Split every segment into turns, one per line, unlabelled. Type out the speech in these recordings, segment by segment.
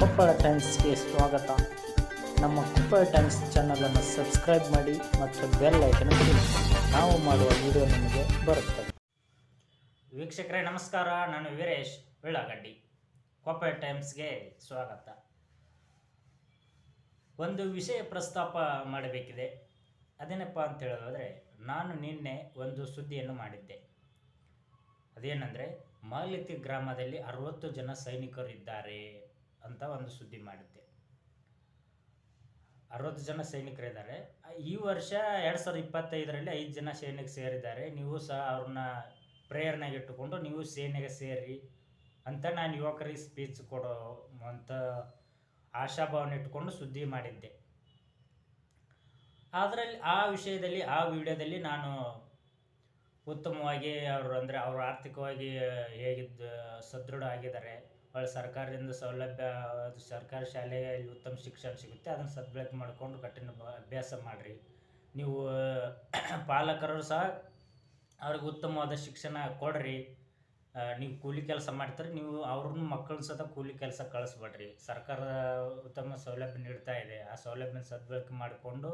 ಕೊಪ್ಪಳ ಟೈಮ್ಸ್ಗೆ ಸ್ವಾಗತ. ನಮ್ಮ ಕೊಪ್ಪಳ ಟೈಮ್ಸ್ ಚಾನಲನ್ನು ಸಬ್ಸ್ಕ್ರೈಬ್ ಮಾಡಿ ಮತ್ತು ಬೆಲ್ ಐಕನ್ ನಾವು ಮಾಡುವ ವಿಡಿಯೋ ನಿಮಗೆ ಬರುತ್ತದೆ. ವೀಕ್ಷಕರೇ, ನಮಸ್ಕಾರ. ನಾನು ವೀರೇಶ್ ಉಳ್ಳಾಗಡ್ಡಿ ಕೊಪ್ಪಳ ಟೈಮ್ಸ್ಗೆ ಸ್ವಾಗತ. ಒಂದು ವಿಷಯ ಪ್ರಸ್ತಾಪ ಮಾಡಬೇಕಿದೆ. ಅದೇನಪ್ಪ ಅಂತ ಹೇಳೋದಾದರೆ, ನಾನು ನಿನ್ನೆ ಒಂದು ಸುದ್ದಿಯನ್ನು ಮಾಡಿದ್ದೆ. ಅದೇನೆಂದರೆ ಮಾಲಿತಿ ಗ್ರಾಮದಲ್ಲಿ ಅರವತ್ತು ಜನ ಸೈನಿಕರಿದ್ದಾರೆ ಅಂತ ಒಂದು ಸುದ್ದಿ ಮಾಡಿದ್ದೆ ಅರವತ್ತು ಜನ ಸೈನಿಕರಿದ್ದಾರೆ. ಈ ವರ್ಷ ಎರಡು ಸಾವಿರದ ಇಪ್ಪತ್ತೈದರಲ್ಲಿ ಐದು ಜನ ಸೈನಿಕ ಸೇರಿದ್ದಾರೆ. ನೀವು ಸಹ ಅವ್ರನ್ನ ಪ್ರೇರಣೆಗೆ ಇಟ್ಟುಕೊಂಡು ನೀವು ಸೇನೆಗೆ ಸೇರಿ ಅಂತ ನಾನು ಯುವಕರಿಗೆ ಸ್ಪೀಚ್ ಕೊಡೋ ಅಂತ ಆಶಾಭಾವನೆ ಇಟ್ಟುಕೊಂಡು ಸುದ್ದಿ ಮಾಡಿದ್ದೆ. ಅದರಲ್ಲಿ ಆ ವಿಷಯದಲ್ಲಿ, ಆ ವಿಡಿಯೋದಲ್ಲಿ ನಾನು ಉತ್ತಮವಾಗಿ ಅವರು ಅಂದರೆ ಅವರು ಆರ್ಥಿಕವಾಗಿ ಹೇಗಿದ್ದ, ಸದೃಢ ಆಗಿದ್ದಾರೆ. ಸರ್ಕಾರದಿಂದ ಸೌಲಭ್ಯ, ಅದು ಸರ್ಕಾರಿ ಶಾಲೆಯಲ್ಲಿ ಉತ್ತಮ ಶಿಕ್ಷಣ ಸಿಗುತ್ತೆ, ಅದನ್ನು ಸದ್ಬಳಕೆ ಮಾಡಿಕೊಂಡು ಕಠಿಣ ಅಭ್ಯಾಸ ಮಾಡಿರಿ. ನೀವು ಪಾಲಕರು ಸಹ ಅವ್ರಿಗೆ ಉತ್ತಮವಾದ ಶಿಕ್ಷಣ ಕೊಡ್ರಿ. ನೀವು ಕೂಲಿ ಕೆಲಸ ಮಾಡ್ತಾರೆ, ನೀವು ಅವ್ರನ್ನ ಮಕ್ಕಳನ್ನ ಸಹ ಕೂಲಿ ಕೆಲಸ ಕಳಿಸ್ಬೇಡ್ರಿ. ಸರ್ಕಾರ ಉತ್ತಮ ಸೌಲಭ್ಯ ನೀಡ್ತಾ ಇದೆ, ಆ ಸೌಲಭ್ಯನ ಸದ್ಬಳಕೆ ಮಾಡಿಕೊಂಡು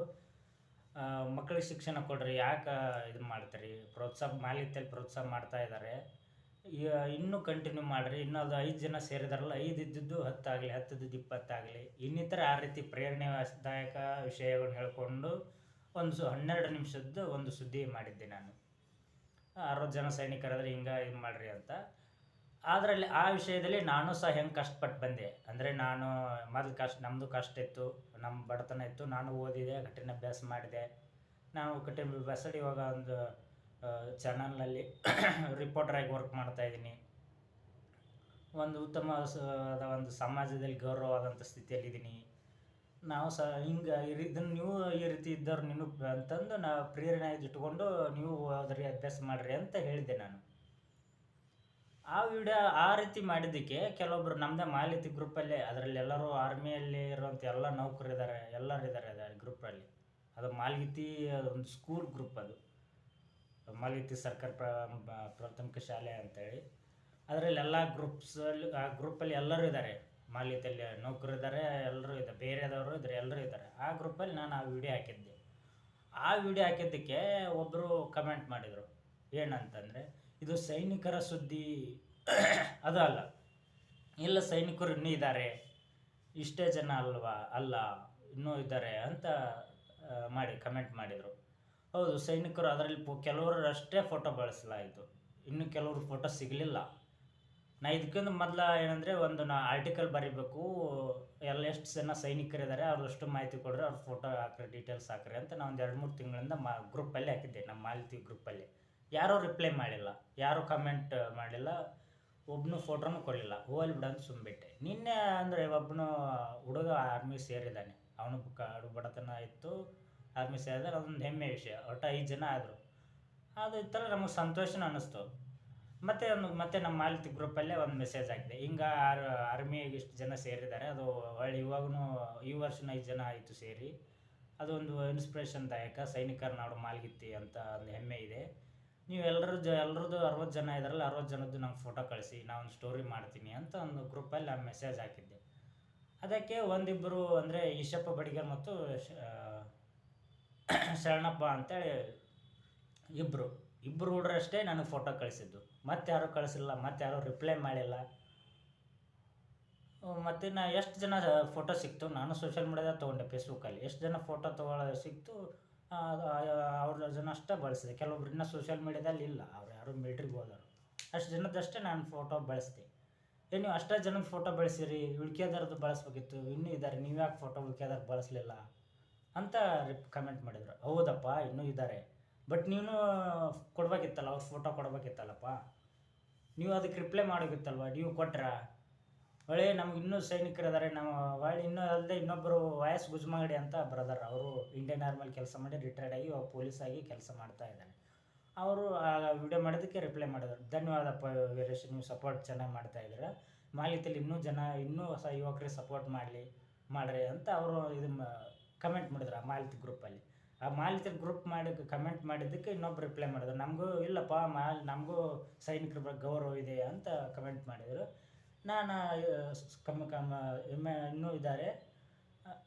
ಮಕ್ಕಳಿಗೆ ಶಿಕ್ಷಣ ಕೊಡ್ರಿ. ಯಾಕೆ ಇದು ಮಾಡ್ತೀರಿ? ಪ್ರೋತ್ಸಾಹ ಮಾಲಿತ್ಯಲ್ಲಿ ಪ್ರೋತ್ಸಾಹ ಮಾಡ್ತಾ ಇದ್ದಾರೆ. ಇನ್ನೂ ಕಂಟಿನ್ಯೂ ಮಾಡಿರಿ. ಇನ್ನೂ ಅದು ಐದು ಜನ ಸೇರಿದಾರಲ್ಲ, ಐದು ಇದ್ದಿದ್ದು ಹತ್ತಾಗಲಿ, ಹತ್ತಿದ್ದು ಇಪ್ಪತ್ತಾಗಲಿ. ಇನ್ನಿತರ ಆ ರೀತಿ ಪ್ರೇರಣೆದಾಯಕ ವಿಷಯಗಳನ್ನ ಹೇಳಿಕೊಂಡು ಒಂದು ಸು, ಹನ್ನೆರಡು ನಿಮಿಷದ್ದು ಒಂದು ಸುದ್ದಿ ಮಾಡಿದ್ದೆ ನಾನು. ಅರವತ್ತು ಜನ ಸೈನಿಕರಾದರೆ ಹಿಂಗೆ ಇದು ಮಾಡಿರಿ ಅಂತ. ಅದರಲ್ಲಿ ಆ ವಿಷಯದಲ್ಲಿ ನಾನು ಸಹ ಹೆಂಗೆ ಕಷ್ಟಪಟ್ಟು ಬಂದೆ. ಅಂದರೆ ನಾನು ಮೊದಲು ಕಷ್ಟ ನಮ್ಮದು ಕಷ್ಟ ಇತ್ತು ನಮ್ಮ ಬಡತನ ಇತ್ತು. ನಾನು ಓದಿದೆ, ಕಠಿಣ ಅಭ್ಯಾಸ ಮಾಡಿದೆ. ನಾವು ಕಠಿಣ ಅಭ್ಯಾಸ, ಇವಾಗ ಒಂದು ಚಾನಲ್ನಲ್ಲಿ ರಿಪೋರ್ಟರಾಗಿ ವರ್ಕ್ ಮಾಡ್ತಾ ಇದ್ದೀನಿ. ಒಂದು ಉತ್ತಮ ಒಂದು ಸಮಾಜದಲ್ಲಿ ಗೌರವವಾದಂಥ ಸ್ಥಿತಿಯಲ್ಲಿದ್ದೀನಿ. ನಾವು ಸಹ ಹಿಂಗೆ ಇದನ್ನು ನೀವು ಈ ರೀತಿ ಇದ್ದವ್ರು ನಿನ್ನ ಅಂತಂದು ನಾವು ಪ್ರೇರಣೆ ಇಟ್ಕೊಂಡು ನೀವು ಅದರಿ ಅಭ್ಯಾಸ ಮಾಡಿರಿ ಅಂತ ಹೇಳಿದೆ ನಾನು. ಆ ವಿಡಿಯೋ ಆ ರೀತಿ ಮಾಡಿದ್ದಕ್ಕೆ ಕೆಲವೊಬ್ರು ನಮ್ಮದೇ ಮಾಲಿತಿ ಗ್ರೂಪಲ್ಲೇ ಅದರಲ್ಲಿ ಎಲ್ಲರೂ ಆರ್ಮಿಯಲ್ಲಿ ಇರುವಂಥ ಎಲ್ಲ ನೌಕರಿದ್ದಾರೆ ಎಲ್ಲರೂ ಇದ್ದಾರೆ ಅದರ ಗ್ರೂಪಲ್ಲಿ ಅದು ಮಾಲಿತಿ ಒಂದು ಸ್ಕೂಲ್ ಗ್ರೂಪ್ ಅದು. ಮಾಲ್ಗಿತಿ ಸರ್ಕಾರಿ ಪ್ರಾಥಮಿಕ ಶಾಲೆ ಅಂತೇಳಿ. ಅದರಲ್ಲಿ ಎಲ್ಲ ಗ್ರೂಪ್ಸಲ್ಲಿ ಆ ಗ್ರೂಪಲ್ಲಿ ಎಲ್ಲರೂ ಇದ್ದಾರೆ ಮಾಲಿತಲ್ಲಿ ನೌಕರು ಇದ್ದಾರೆ ಎಲ್ಲರೂ ಇದ್ದಾರೆ ಬೇರೆದವರು ಇದ್ದಾರೆ ಎಲ್ಲರೂ ಇದ್ದಾರೆ ಆ ಗ್ರೂಪಲ್ಲಿ ನಾನು ಆ ವಿಡಿಯೋ ಹಾಕಿದ್ದೆ. ಆ ವಿಡಿಯೋ ಹಾಕಿದ್ದಕ್ಕೆ ಒಬ್ಬರು ಕಮೆಂಟ್ ಮಾಡಿದರು. ಏನಂತಂದರೆ, ಇದು ಸೈನಿಕರ ಸುದ್ದಿ. ಅದು ಅಲ್ಲ. ಇಲ್ಲ, ಸೈನಿಕರು ಇನ್ನೂ ಇದ್ದಾರೆ ಇಷ್ಟೇ ಜನ ಅಲ್ವಾ? ಅಲ್ಲ, ಇನ್ನೂ ಇದ್ದಾರೆ ಅಂತ ಮಾಡಿ ಕಮೆಂಟ್ ಮಾಡಿದರು. ಹೌದು, ಸೈನಿಕರು ಅದರಲ್ಲಿ ಕೆಲವರಷ್ಟೇ ಫೋಟೋ ಬಳಸಲಾಯಿತು. ಇನ್ನು ಕೆಲವರು ಫೋಟೋ ಸಿಗಲಿಲ್ಲ. ನಾ ಇದಕ್ಕಿಂತ ಮೊದಲ ಏನಂದರೆ ಒಂದು ನಾ ಆರ್ಟಿಕಲ್ ಬರೀಬೇಕು, ಎಲ್ಲ ಎಷ್ಟು ಜನ ಸೈನಿಕರಿದ್ದಾರೆ ಅವ್ರಷ್ಟು ಮಾಹಿತಿ ಕೊಡ್ರಿ, ಅವ್ರ ಫೋಟೋ ಹಾಕ್ರಿ ಡೀಟೇಲ್ಸ್ ಹಾಕ್ರಿ ಅಂತ ನಾನು ಒಂದು ಎರಡು ಮೂರು ತಿಂಗಳಿಂದ ಮಾ ಗ್ರೂಪಲ್ಲಿ ಹಾಕಿದ್ದೆ, ನಮ್ಮ ಮಾಹಿತಿ ಗ್ರೂಪಲ್ಲಿ ಯಾರೂ ರಿಪ್ಲೈ ಮಾಡಿಲ್ಲ, ಯಾರೂ ಕಮೆಂಟ್ ಮಾಡಿಲ್ಲ ಒಬ್ಬನು ಫೋಟೋನು ಕೊಡಲಿಲ್ಲ. ಹೋಗಲಿ ಬಿಡ ಅಂತ ಸುಮ್ಬಿಟ್ಟೆ. ನಿನ್ನೆ ಅಂದರೆ ಒಬ್ಬನು ಹುಡುಗ ಆರ್ಮಿ ಸೇರಿದ್ದಾನೆ. ಅವನು ಕಾಡು ಬಡತನ ಇತ್ತು. ಆರ್ಮಿ ಸೇರಿದ್ರೆ ಅದೊಂದು ಹೆಮ್ಮೆ ವಿಷಯ. ಒಟ್ಟು ಐದು ಜನ ಆದರು. ಅದು ಇತ್ತಲ್ಲ ನಮಗೆ ಸಂತೋಷನೂ ಅನ್ನಿಸ್ತು. ಮತ್ತೆ ಒಂದು, ಮತ್ತೆ ನಮ್ಮ ಮಾಲತಿ ಗ್ರೂಪಲ್ಲೇ ಒಂದು ಮೆಸೇಜ್ ಆಗಿದೆ ಹಿಂಗೆ ಆರ್ ಆರ್ಮಿಗೆ ಇಷ್ಟು ಜನ ಸೇರಿದ್ದಾರೆ. ಅದು ಒಳ್ಳೆ ಇವಾಗೂ ಈ ವರ್ಷನ ಐದು ಜನ ಆಯಿತು ಸೇರಿ. ಅದೊಂದು ಇನ್ಸ್ಪಿರೇಷನ್ದಾಯಕ ಸೈನಿಕರ ನಾಡು ಮಾಲ್ಗಿತ್ತಿ ಅಂತ ಒಂದು ಹೆಮ್ಮೆ ಇದೆ. ನೀವು ಎಲ್ಲರೂ ಜ ಎಲ್ಲರದ್ದು ಅರವತ್ತು ಜನ ಇದ್ದಾರಲ್ಲ ಅರವತ್ತು ಜನದ್ದು ನಂಗೆ ಫೋಟೋ ಕಳಿಸಿ. ನಾನು ಒಂದು ಸ್ಟೋರಿ ಮಾಡ್ತೀನಿ ಅಂತ ಒಂದು ಗ್ರೂಪಲ್ಲಿ ಆ ಮೆಸೇಜ್ ಹಾಕಿದ್ದೆ. ಅದಕ್ಕೆ ಒಂದಿಬ್ಬರು ಅಂದರೆ ಈಶಪ್ಪ ಬಡಿಗರ್ ಮತ್ತು ಶರಣಪ್ಪ ಅಂತೇಳಿ ಇಬ್ಬರು ಇಬ್ಬರು ಹುಡ್ರಷ್ಟೇ ನನಗೆ ಫೋಟೋ ಕಳಿಸಿದ್ದು. ಮತ್ತೆ ಯಾರೂ ಕಳಿಸಿಲ್ಲ, ಮತ್ತೆ ಯಾರು ರಿಪ್ಲೈ ಮಾಡಿಲ್ಲ. ಮತ್ತು ನಾ ಎಷ್ಟು ಜನ ಫೋಟೋ ಸಿಕ್ತು? ನಾನು ಸೋಷಿಯಲ್ ಮೀಡಿಯಾದಾಗ ತೊಗೊಂಡೆ ಫೇಸ್ಬುಕ್ಕಲ್ಲಿ ಎಷ್ಟು ಜನ ಫೋಟೋ ತೊಗೊಳ ಸಿಕ್ತು? ಅವ್ರ ಜನ ಅಷ್ಟೇ ಬಳಸಿದೆ. ಕೆಲವೊಬ್ರು ಇನ್ನೂ ಸೋಷಿಯಲ್ ಮೀಡ್ಯಾದಲ್ಲಿ ಇಲ್ಲ. ಅವ್ರು ಯಾರು ಮಿಲ್ಟ್ರಿಗೆ ಹೋದರು ಅಷ್ಟು ಜನದಷ್ಟೇ ನಾನು ಫೋಟೋ ಬಳಸಿದೆ. ಏ ನೀವು ಅಷ್ಟೇ ಜನದ ಫೋಟೋ ಬಳಸಿರಿ ಉಳ್ಕೆದಾರದ್ದು ಬಳಸ್ಬೇಕಿತ್ತು. ಇನ್ನೂ ಇದ್ದಾರೆ ನೀವು ಯಾಕೆ ಫೋಟೋ ಉಳ್ಕೆದಾರ ಬಳಸಲಿಲ್ಲ? ಅಂತ ರಿಪ್ ಕಮೆಂಟ್ ಮಾಡಿದರು. ಹೌದಪ್ಪ, ಇನ್ನೂ ಇದ್ದಾರೆ ಬಟ್ ನೀನು ಕೊಡ್ಬೇಕಿತ್ತಲ್ಲ, ಅವ್ರ ಫೋಟೋ ಕೊಡಬೇಕಿತ್ತಲ್ಲಪ್ಪ. ನೀವು ಅದಕ್ಕೆ ರಿಪ್ಲೈ ಮಾಡೋಕಿತ್ತಲ್ವ? ನೀವು ಕೊಟ್ರ? ಹೊಳೆ ನಮ್ಗೆ ಇನ್ನೂ ಸೈನಿಕರು ಇದ್ದಾರೆ ನಮ್ಮ ಹೊಳೆ ಇನ್ನೂ ಅಲ್ಲದೆ ಇನ್ನೊಬ್ಬರು ವಯಸ್ ಗುಜ್ಮಗಡಿ ಅಂತ ಬ್ರದರ್ ಅವರು ಇಂಡಿಯನ್ ಆರ್ಮಿಯಲ್ಲಿ ಕೆಲಸ ಮಾಡಿ ರಿಟೈರ್ಡ್ ಆಗಿ ಪೊಲೀಸ್ ಆಗಿ ಕೆಲಸ ಮಾಡ್ತಾ ಇದ್ದಾರೆ ಅವರು ಆ ವಿಡಿಯೋ ಮಾಡೋದಕ್ಕೆ ರಿಪ್ಲೈ ಮಾಡಿದ್ರು. ಧನ್ಯವಾದಪ್ಪ ವೀರೇಶ್, ನೀವು ಸಪೋರ್ಟ್ ಚೆನ್ನಾಗಿ ಮಾಡ್ತಾ ಇದ್ದೀರ. ಮಾಹಿತಿಯಲ್ಲಿ ಇನ್ನೂ ಜನ, ಇನ್ನೂ ಹೊಸ ಯುವಕರಿಗೆ ಸಪೋರ್ಟ್ ಮಾಡಲಿ, ಮಾಡ್ರಿ ಅಂತ ಅವರು ಇದು ಕಮೆಂಟ್ ಮಾಡಿದ್ರು ಆ ಮಾಹಿತಿ ಗ್ರೂಪಲ್ಲಿ ಆ ಮಾಹಿತಿ ಗ್ರೂಪ್ ಮಾಡಿ ಕಮೆಂಟ್ ಮಾಡಿದ್ದಕ್ಕೆ ಇನ್ನೊಬ್ರು ರಿಪ್ಲೈ ಮಾಡಿದ್ರು. ನಮಗೂ ಇಲ್ಲಪ್ಪ, ಮಾಲ್, ನಮಗೂ ಸೈನಿಕರ ಬಗ್ಗೆ ಗೌರವ ಇದೆ ಅಂತ ಕಮೆಂಟ್ ಮಾಡಿದರು. ನಾನು ಕಮ್ಮ ಕಮ್ಮ ಇನ್ನೂ ಇದ್ದಾರೆ.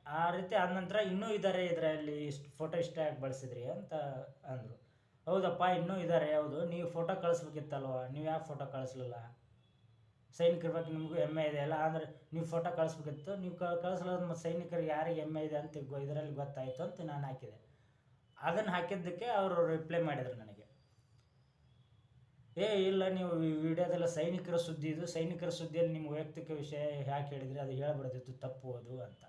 ಆ- ರೀತಿ ಆದ ನಂತರ ಇನ್ನೂ ಇದ್ದಾರೆ ಇದರಲ್ಲಿ, ಇಷ್ಟು ಫೋಟೋ ಇಷ್ಟ ಯಾಕೆ ಬಳಸಿದ್ರಿ ಅಂತ ಅಂದರು. ಹೌದಪ್ಪ, ಇನ್ನೂ ಇದ್ದಾರೆ, ಹೌದು. ನೀವು ಫೋಟೋ ಕಳಿಸ್ಬೇಕಿತ್ತಲ್ವ? ನೀವು ಯಾಕೆ ಫೋಟೋ ಕಳಿಸ್ಲಿಲ್ಲ? ಸೈನಿಕರ ಬಗ್ಗೆ ನಿಮಗೂ ಹೆಮ್ಮೆ ಇದೆ ಅಲ್ಲ? ಆದರೆ ನೀವು ಫೋಟೋ ಕಳಿಸ್ಬೇಕಿತ್ತು. ನೀವು ಕಳಿಸ್ಲಾರ್ದು ಮತ್ತು ಸೈನಿಕರಿಗೆ ಯಾರಿಗೆ ಹೆಮ್ಮೆ ಇದೆ ಅಂತ ಇದರಲ್ಲಿ ಗೊತ್ತಾಯಿತು ಅಂತ ನಾನು ಹಾಕಿದೆ. ಅದನ್ನು ಹಾಕಿದ್ದಕ್ಕೆ ಅವರು ರಿಪ್ಲೈ ಮಾಡಿದರು ನನಗೆ. ಏ, ಇಲ್ಲ, ನೀವು ವಿಡಿಯೋದೆಲ್ಲ ಸೈನಿಕರ ಸುದ್ದಿ ಇದು. ಸೈನಿಕರ ಸುದ್ದಿಯಲ್ಲಿ ನಿಮ್ಮ ವೈಯಕ್ತಿಕ ವಿಷಯ ಯಾಕೆ ಹೇಳಿದ್ರಿ? ಅದು ಹೇಳ್ಬಿಡೋದಿತ್ತು ತಪ್ಪು ಅದು ಅಂತ.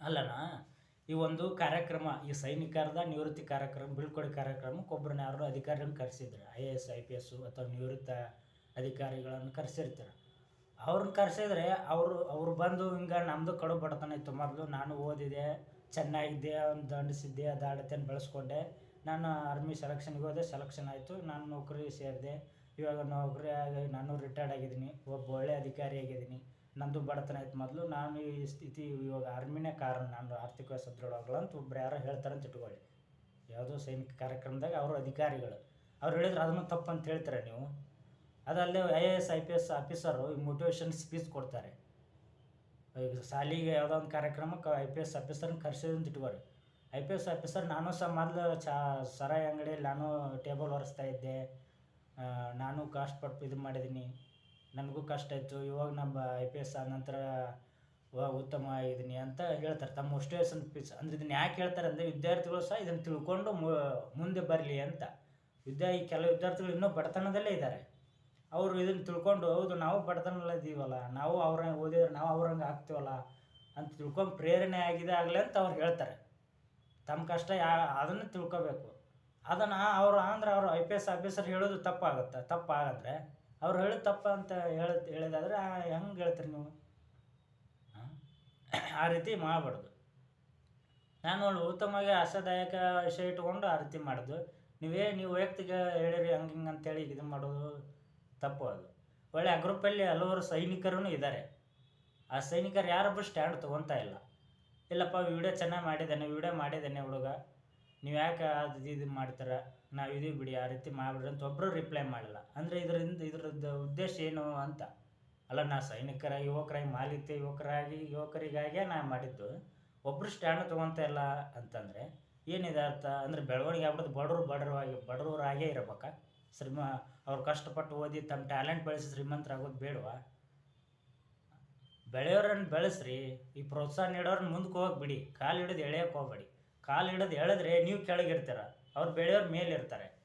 ಅಲ್ಲನಾ, ಈ ಒಂದು ಕಾರ್ಯಕ್ರಮ, ಈ ಸೈನಿಕರದ ನಿವೃತ್ತಿ ಕಾರ್ಯಕ್ರಮ ಬೀಳ್ಕೊಡಿ ಕಾರ್ಯಕ್ರಮಕ್ಕೆ ಒಬ್ಬರನ್ನ ಯಾರು ಅಧಿಕಾರಿಗಳನ್ನ ಕರೆಸಿದ್ರು. I A S, I P S ಅಥವಾ ನಿವೃತ್ತ ಅಧಿಕಾರಿಗಳನ್ನು ಕರೆಸಿರ್ತಾರೆ. ಅವ್ರನ್ನ ಕರೆಸಿದ್ರೆ ಅವರು, ಅವ್ರು ಬಂದು ಹಿಂಗೆ ನಮ್ಮದು ಕಡು ಬಡತನ ಇತ್ತು. ಮೊದಲು ನಾನು ಓದಿದೆ, ಚೆನ್ನಾಗಿದ್ದೆ ಒಂದು ದಂಡಿಸಿದ್ದೆ ಅದಾಡತೆಯನ್ನು ಬೆಳೆಸ್ಕೊಂಡೆ. ನಾನು ಆರ್ಮಿ ಸೆಲೆಕ್ಷನ್ಗೆ ಹೋದೆ ಸೆಲೆಕ್ಷನ್ ಆಯಿತು. ನಾನು ನೌಕರಿ ಸೇರಿದೆ. ಇವಾಗ ನೌಕರಿ ಆಗಿ, ನಾನು ರಿಟೈರ್ಡ್ ಆಗಿದ್ದೀನಿ. ಒಬ್ಬ ಒಳ್ಳೆ ಅಧಿಕಾರಿ ಆಗಿದ್ದೀನಿ. ನಂದು ಬಡತನ ಆಯ್ತು ಮೊದಲು. ನಾನು ಈ ಸ್ಥಿತಿ ಇವಾಗ ಆರ್ಮಿನೇ ಕಾರಣ. ನಾನು ಆರ್ಥಿಕವಾಗಿ ಸದೃಢವಾಗಲ್ಲ ಅಂತ ಒಬ್ರು ಯಾರೋ ಹೇಳ್ತಾರೆ ಅಂತ ಇಟ್ಕೊಳ್ಳಿ. ಯಾವುದೋ ಸೈನಿಕ ಕಾರ್ಯಕ್ರಮದಾಗ ಅವರು ಅಧಿಕಾರಿಗಳು. ಅವ್ರು ಹೇಳಿದ್ರೆ ಅದನ್ನು ತಪ್ಪು ಅಂತ ಹೇಳ್ತಾರೆ ನೀವು? ಅದಲ್ಲದೆ I A S I P S officer ಈ ಮೋಟಿವೇಶನ್ ಸ್ಪೀಚ್ ಕೊಡ್ತಾರೆ. ಈಗ ಶಾಲಿಗೆ ಯಾವುದೋ ಒಂದು ಕಾರ್ಯಕ್ರಮಕ್ಕೆ ಐ ಪಿ ಎಸ್ ಆಫೀಸರ್ನ ಕರೆಸಿದಂತ ಇಟ್ಕೋರಿ. ಐ ಪಿ ಎಸ್ ಆಫೀಸರ್ ನಾನು ಸಹ ಮೊದಲು ಚಾ, ಸರಾಯಿ ಅಂಗಡಿಯಲ್ಲಿ ನಾನು ಟೇಬಲ್ ಒರೆಸ್ತಾ ಇದ್ದೆ. ನಾನು ಕಷ್ಟಪಟ್ಟು ಇದು ಮಾಡಿದ್ದೀನಿ. ನನಗೂ ಕಷ್ಟ ಇತ್ತು ಇವಾಗ ನಮ್ಮ ಐ ಪಿ ಎಸ್ ಆದ ನಂತರ ಉತ್ತಮ ಆಗಿದ್ದೀನಿ ಅಂತ ಹೇಳ್ತಾರೆ. ತಮ್ಮ ಮೋಟಿವೇಶನ್ ಸ್ಪೀಚ್ ಅಂದ್ರೆ ಇದನ್ನು ಯಾಕೆ ಹೇಳ್ತಾರೆ ಅಂದರೆ ವಿದ್ಯಾರ್ಥಿಗಳು ಸಹ ಇದನ್ನು ತಿಳ್ಕೊಂಡು ಮುಂದೆ ಬರಲಿ ಅಂತ. ವಿದ್ಯಾ, ಈ ಕೆಲವು ವಿದ್ಯಾರ್ಥಿಗಳು ಇನ್ನೂ ಬಡತನದಲ್ಲೇ ಇದ್ದಾರೆ. ಅವರು ಇದನ್ನು ತಿಳ್ಕೊಂಡು, ಹೌದು, ನಾವು ಬಡತನಲ್ಲ ಇದ್ದೀವಲ್ಲ ನಾವು ಅವ್ರಂಗೆ ಓದಿದ್ರೆ ನಾವು ಅವ್ರಂಗೆ ಆಗ್ತೀವಲ್ಲ ಅಂತ ತಿಳ್ಕೊಂಡು ಪ್ರೇರಣೆ ಆಗಿದೆ ಆಗಲಿ ಅಂತ ಅವ್ರು ಹೇಳ್ತಾರೆ. ತಮ್ಮ ಕಷ್ಟ ಯಾ, ಅದನ್ನು ತಿಳ್ಕೊಬೇಕು. ಅದನ್ನು ಅವರು ಅಂದ್ರೆ ಅವರು ಐ ಪಿ ಎಸ್ ಆಫೀಸರ್ ಹೇಳೋದು ತಪ್ಪಾಗುತ್ತೆ. ತಪ್ಪಾಗಂದ್ರೆ ಅವ್ರು ಹೇಳೋದು ತಪ್ಪ ಅಂತ ಹೇಳ, ಹೇಳಿದಾದ್ರೆ ಹೆಂಗೆ ಹೇಳ್ತೀರಿ ನೀವು? ಆ? ರೀತಿ ಮಾಡಬಾರ್ದು. ನಾನು ಒಂದು ಉತ್ತಮವಾಗಿ ಆಶಾದಾಯಕ ವಿಷಯ ಇಟ್ಕೊಂಡು ಆ ರೀತಿ ಮಾಡೋದು. ನೀವೇ, ನೀವು ವೈಯಕ್ತಿಕ ಹೇಳಿರಿ, ಹಂಗೆ ಹಿಂಗೆ ಅಂತೇಳಿ ಇದು ಮಾಡೋದು. ತಪ್ಪು ಅದು. ಒಳ್ಳೆ ಆ ಗ್ರೂಪಲ್ಲಿ ಹಲವಾರು ಸೈನಿಕರೂ ಇದ್ದಾರೆ ಆ ಸೈನಿಕರು ಯಾರೊಬ್ಬರು ಸ್ಟ್ಯಾಂಡ್ ತೊಗೊತಾ ಇಲ್ಲ. ಇಲ್ಲಪ್ಪ ವಿಡಿಯೋ ಚೆನ್ನಾಗಿ ಮಾಡಿದ್ದಾನೆ ವಿಡಿಯೋ ಮಾಡಿದ್ದಾನೆ ಹುಡುಗ. ನೀವು ಯಾಕೆ ಅದು ಇದು ಮಾಡ್ತಾರೆ? ನಾವು ಇದೀವಿ ಬಿಡಿ, ಆ ರೀತಿ ಮಾಡಿಬಿಡ್ರಿ ಅಂತ ಒಬ್ಬರು ರಿಪ್ಲೈ ಮಾಡಿಲ್ಲ. ಅಂದರೆ ಇದರಿಂದ, ಇದ್ರದ್ದು ಉದ್ದೇಶ ಏನು ಅಂತ? ಅಲ್ಲ, ನಾ ಸೈನಿಕರ ಯುವಕರಾಗಿ ಮಾಲಿತ್ಯ ಯುವಕರಾಗಿ ಯುವಕರಿಗಾಗಿಯೇ ನಾ ಮಾಡಿದ್ದು. ಒಬ್ಬರು ಸ್ಟ್ಯಾಂಡ್ ತೊಗೊತ ಇಲ್ಲ ಅಂತಂದರೆ ಏನಿದೆ ಅರ್ಥ? ಅಂದರೆ ಬೆಳವಣಿಗೆ ಆಗ್ಬಿಡೋದು ಬಡವರು ಬಡವರಾಗಿ ಬಡವರಾಗೇ ಇರ್ಬೇಕಾ? ಶ್ರೀಮ, ಅವ್ರು ಕಷ್ಟಪಟ್ಟು ಓದಿ ತಮ್ಮ ಟ್ಯಾಲೆಂಟ್ ಬೆಳೆಸಿ ಶ್ರೀಮಂತರಾಗೋದು ಬೇಡವಾ? ಬೆಳೆಯೋರನ್ನು ಬೆಳೆಸ್ರಿ, ಈ ಪ್ರೋತ್ಸಾಹ ನೀಡೋರನ್ನ ಮುಂದಕ್ಕೆ ಹೋಗಿ ಬಿಡಿ, ಕಾಲು ಹಿಡಿದು ಎಳೆಯೋಕೆ ಹೋಗ್ಬೇಡಿ. ಕಾಲು ಹಿಡಿದು ಎಳೆದ್ರೆ ನೀವು ಕೆಳಗಿರ್ತೀರ ಅವ್ರು ಬೆಳೆಯೋರು ಮೇಲಿರ್ತಾರೆ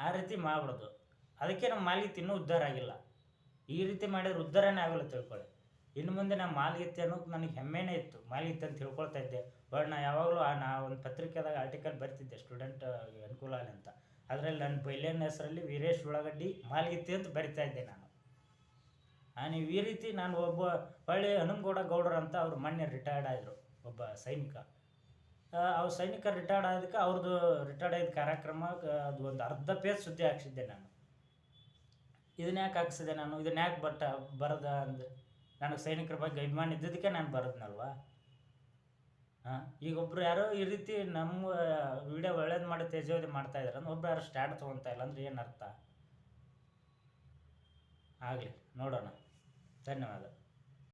ಆ ರೀತಿ ಮಾಡ್ಬಿಡೋದು. ಅದಕ್ಕೆ ನಮ್ಮ ಮಾಲಿಗೆ ಇನ್ನೂ ಉದ್ಧಾರ ಆಗಿಲ್ಲ. ಈ ರೀತಿ ಮಾಡಿದ್ರೆ ಉದ್ಧಾರನೇ ಆಗಲ್ಲ ತಿಳ್ಕೊಳ್ಳಿ ಇನ್ನು ಮುಂದೆ ನಾನು ಮಾಲಿಗೆತ್ತೆ ಅನ್ನೋದು ನನಗೆ ಹೆಮ್ಮೆನೇ ಇತ್ತು ಮಾಲಿಗೆತ್ತೆ ಅಂತ ತಿಳ್ಕೊಳ್ತಾ ಇದ್ದೆ. ಬಟ್ ನಾ ಯಾವಾಗಲೂ ಆ- ನಾ ಒಂದು ಪತ್ರಿಕೆದಾಗ ಆರ್ಟಿಕಲ್ ಬರ್ತಿದ್ದೆ ಸ್ಟೂಡೆಂಟ್ ಅನುಕೂಲ ಅಂತ. ಅದರಲ್ಲಿ ನನ್ನ ಬೈಲೇನ ಹೆಸರಲ್ಲಿ ವೀರೇಶ್ ಉಳ್ಳಾಗಡ್ಡಿ ಮಾಲ್ಗಿತ್ತಿ ಅಂತ ಬರಿತಾ ಇದ್ದೆ ನಾನು. ನಾನು ಈ ರೀತಿ ನಾನು ಒಬ್ಬ ಹೊಳ್ಳಿ ಹನುಮಗೌಡ ಗೌಡರು ಅಂತ ಅವರು ಮೊನ್ನೆ ರಿಟೈರ್ಡ್ ಆದರು, ಒಬ್ಬ ಸೈನಿಕ. ಅವ್ರು ಸೈನಿಕ ರಿಟೈರ್ಡ್ ಆದಕ್ಕೆ ಅವ್ರದ್ದು ರಿಟೈರ್ಡ್ ಆದ ಕಾರ್ಯಕ್ರಮ, ಅದು ಒಂದು ಅರ್ಧ ಪೇಜ್ ಸುದ್ದಿ ಹಾಕ್ಸಿದ್ದೆ ನಾನು. ಇದನ್ನ ಯಾಕೆ ಹಾಕ್ಸಿದೆ ನಾನು? ಇದನ್ನ ಯಾಕೆ ಬಟ್ಟ ಬರದ ಅಂದರೆ ನನಗೆ ಸೈನಿಕರ ಬಗ್ಗೆ ಅಭಿಮಾನ ಇದ್ದಿದ್ದಕ್ಕೆ ನಾನು ಬರೋದ್ನಲ್ವಾ? ಹಾಂ? ಈಗ ಒಬ್ರು ಯಾರೋ ಈ ರೀತಿ ನಮ್ಮ ವಿಡಿಯೋ ಒಳ್ಳೇದು ಮಾಡಿ ತೇಜೋದಿ ಮಾಡ್ತಾ ಇದಾರೆ ಅಂದ್ರೆ ಒಬ್ರು ಯಾರು ಸ್ಟ್ಯಾಂಡ್ ತೊಗೊತಾ ಇಲ್ಲ ಅಂದ್ರೆ ಏನು ಅರ್ಥ? ಆಗಲಿ, ನೋಡೋಣ. ಧನ್ಯವಾದ.